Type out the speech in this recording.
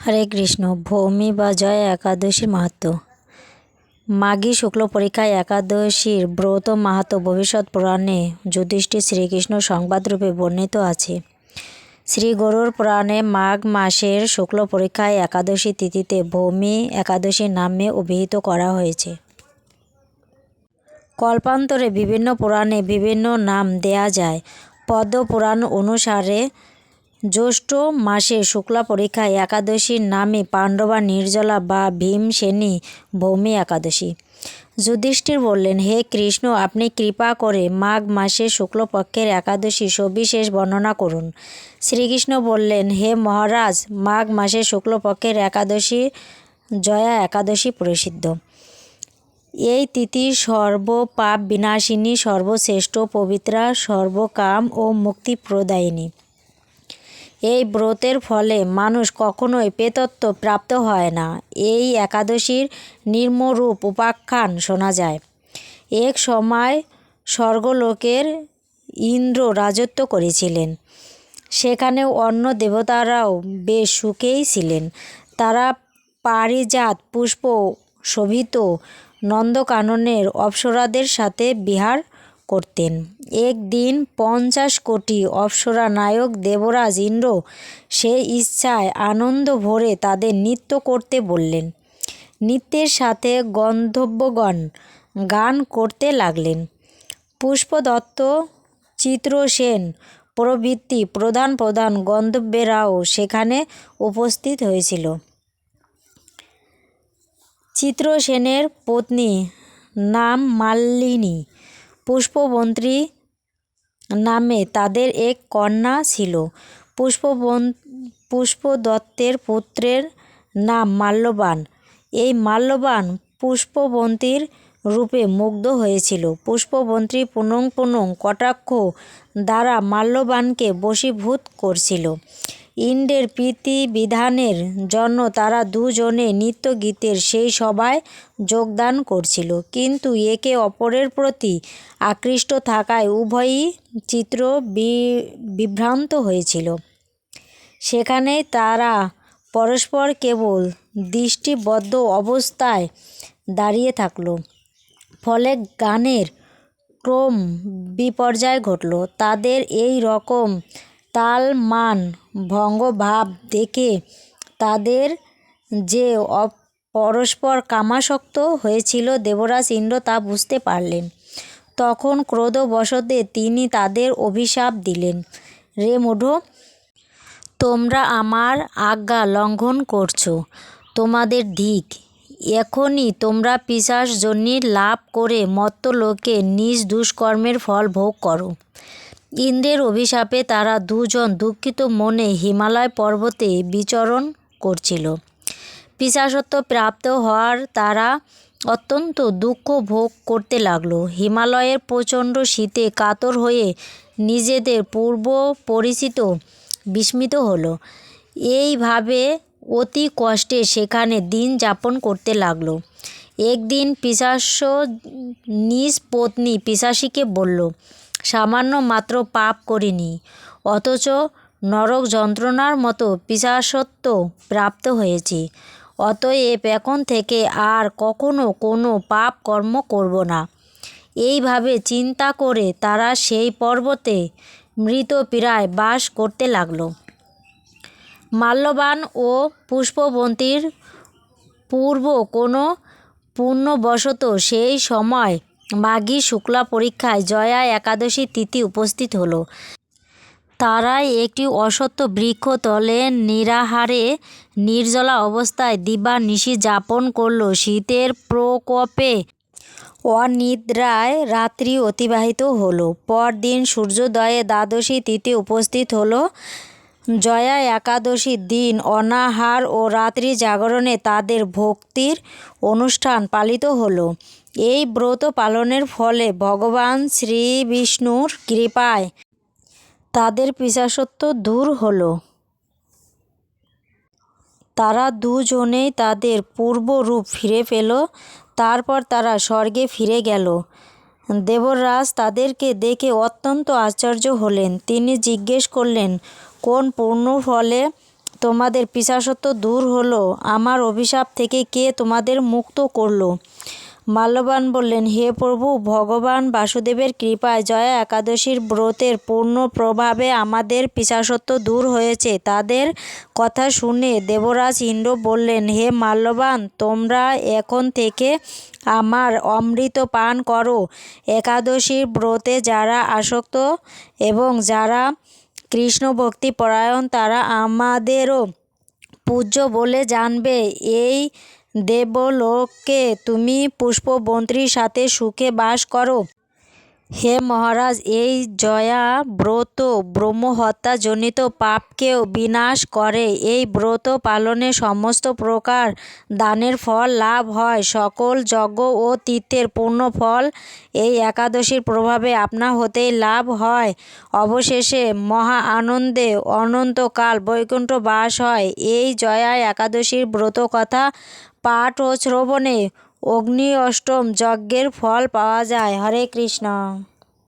হরে কৃষ্ণ, ভৌমি বা জয় একাদশীর মাহাত্ম। মাঘী শুক্ল পরীক্ষায় একাদশীর ব্রত মাহাত্ম ভবিষ্যৎ পুরাণে যুধিষ্ঠির শ্রীকৃষ্ণ সংবাদরূপে বর্ণিত আছে। শ্রী গরুর পুরাণে মাঘ মাসের শুক্ল পরীক্ষায় একাদশী তিথিতে ভৌমি একাদশী নামে অভিহিত করা হয়েছে। কল্পান্তরে বিভিন্ন পুরাণে বিভিন্ন নাম দেয়া যায়। পদ্ম পুরাণ অনুসারে জ্যৈষ্ঠ মাসে শুক্লা পরীক্ষায় একাদশীর নামে পাণ্ডবা, নির্জলা বা ভীমসেনী ভৌমি একাদশী। যুধিষ্ঠির বললেন, হে কৃষ্ণ, আপনি কৃপা করে মাঘ মাসে শুক্লপক্ষের একাদশী সবিশেষ বর্ণনা করুন। শ্রীকৃষ্ণ বললেন, হে মহারাজ, মাঘ মাসে শুক্লপক্ষের একাদশী জয়া একাদশী প্রসিদ্ধ। এই তিথি সর্বপাপ বিনাশিনী সর্বশ্রেষ্ঠ পবিত্রা, সর্বকাম ও মুক্তিপ্রদায়িনী এই ব্রতের ফলে মানুষ কখনোই পেতত্ব প্রাপ্ত হয় না। এই একাদশীর নির্মরূপ উপাখ্যান শোনা যায়। এক সময় স্বর্গলোকের ইন্দ্র রাজত্ব করেছিলেন। সেখানে অন্য দেবতারাও বেশ সুখেই ছিলেন। তারা পারিজাত পুষ্প শোভিত নন্দকাননের অপ্সরাদের সাথে বিহার করতেন। একদিন পঞ্চাশ কোটি অপ্সরা নায়ক দেবরাজ ইন্দ্র সে ইচ্ছায় আনন্দ ভরে তাদের নৃত্য করতে বললেন। নৃত্যের সাথে গন্ধব্যগণ গান করতে লাগলেন। পুষ্পদত্ত চিত্রসেন প্রভৃতি প্রধান প্রধান গন্ধর্বেরাও সেখানে উপস্থিত হয়েছিল। চিত্রসেনের পত্নী নাম মাল্লিনী পুষ্পবন্ত্রী নামে তাদের এক কন্যা ছিল। পুষ্পবন, পুষ্পদত্তের পুত্রের নাম মাল্যবান। এই মাল্যবান পুষ্পবন্তীর রূপে মুগ্ধ হয়েছিল। পুষ্পবন্তী পুনং পুনং কটাক্ষ দ্বারা মাল্যবানকে বশীভূত করছিল। ইন্দ্রের প্রীতিবিধানের জন্য তারা দুজনে নৃত্যগীতের সেই সভায় যোগদান করছিল। কিন্তু একে অপরের প্রতি আকৃষ্ট থাকায় উভয়ই চিত্র বিভ্রান্ত হয়েছিল। সেখানেই তারা পরস্পর কেবল দৃষ্টিবদ্ধ অবস্থায় দাঁড়িয়ে থাকল। ফলে গানের ক্রম বিপর্যয় ঘটল। তাদের এই রকম তাল মান ভঙ্গভাব দেখে তাদের যে পরস্পর কামাসক্ত হয়েছিল দেবরাজ ইন্দ্র তা বুঝতে পারলেন। তখন ক্রোধবশতে তিনি তাদের অভিশাপ দিলেন। রে মূঢ়, তোমরা আমার আজ্ঞা লঙ্ঘন করছ, তোমাদের ধিক এখনই তোমরা পিশাচ জন্যি লাভ করে মর্ত্যলোকে নিজ দুষ্কর্মের ফল ভোগ করো। ইন্দ্রের অভিশাপে তারা দুজন দুঃখিত মনে হিমালয় পর্বতে বিচরণ করছিল। পিশাচত্ব প্রাপ্ত হওয়ার তারা অত্যন্ত দুঃখ ভোগ করতে লাগল। হিমালয়ের প্রচণ্ড শীতে কাতর হয়ে নিজেদের পূর্ব পরিচিত বিস্মিত হলো। এইভাবে অতি কষ্টে সেখানে দিন যাপন করতে লাগল। একদিন পিশাচ নিজ পত্নী পিশাসীকে বলল সামান্য মাত্র পাপ করিনি, অথচ নরক যন্ত্রণার মতো পিশাচত্ব প্রাপ্ত হয়েছি। অতএব এখন থেকে আর কখনো কোনো পাপ কর্ম করব না। এইভাবে চিন্তা করে তারা সেই পর্বতে মৃতপ্রায় বাস করতে লাগল। মাল্যবান ও পুষ্পবন্তীর পূর্ব কোনো পূর্ণবশত সেই সময় মাঘী শুক্লা পরীক্ষায় জয়া একাদশী তিথি উপস্থিত হলো। তারাই একটি অসত্য বৃক্ষ তলে নিরাহারে নির্জলা অবস্থায় দিবানিশি যাপন করল। শীতের প্রকোপে অনিদ্রায় রাত্রি অতিবাহিত হলো। পরদিন সূর্যোদয়ে দ্বাদশী তিথি উপস্থিত হলো। জয়া একাদশীর দিন অনাহার ও রাত্রি জাগরণে তাদের ভক্তির অনুষ্ঠান পালিত হলো। এই ব্রত পালনের ফলে ভগবান শ্রী বিষ্ণুর কৃপায় তাদের পিশাচত্ব দূর হলো। তারা দুজনেই তাদের পূর্ব রূপ ফিরে পেল, তারপর তারা স্বর্গে ফিরে গেল। দেবরাজ তাদেরকে দেখে অত্যন্ত আশ্চর্য হলেন। তিনি জিজ্ঞেস করলেন, কোন পূর্ণ ফলে তোমাদের পিশাচত্ব দূর হলো? আমার অভিশাপ থেকে কে তোমাদের মুক্ত করল? মাল্যবান বললেন, হে প্রভু, ভগবান বাসুদেবের কৃপায় জয়া একাদশীর ব্রতের পূর্ণ প্রভাবে আমাদের পিশাচত্ব দূর হয়েছে। তাদের কথা শুনে দেবরাজ ইন্দ্র বললেন, হে মাল্যবান, তোমরা এখন থেকে আমার অমৃত পান করো। একাদশীর ব্রতে যারা আসক্ত এবং যারা কৃষ্ণ ভক্তি পরায়ণ তারা আমাদেরও পূজ্য বলে জানবে। এই দেবলোকে তুমি পুষ্পবন্ত্রীর সাথে সুখে বাস করো। হে মহারাজ, এই জয়া ব্রত ব্রহ্মহত্যাজনিত পাপকেও বিনাশ করে। এই ব্রত পালনে সমস্ত প্রকার দানের ফল লাভ হয়। সকল যজ্ঞ ও তীর্থের পূর্ণ ফল এই একাদশীর প্রভাবে আপনা হতেই লাভ হয়। অবশেষে মহা আনন্দে অনন্তকাল বৈকুণ্ঠ বাস হয়। এই জয়া একাদশীর ব্রত কথা পাঠ ও শ্রবণে অগ্নি অষ্টম যজ্ঞের ফল পাওয়া যায়। হরে কৃষ্ণ।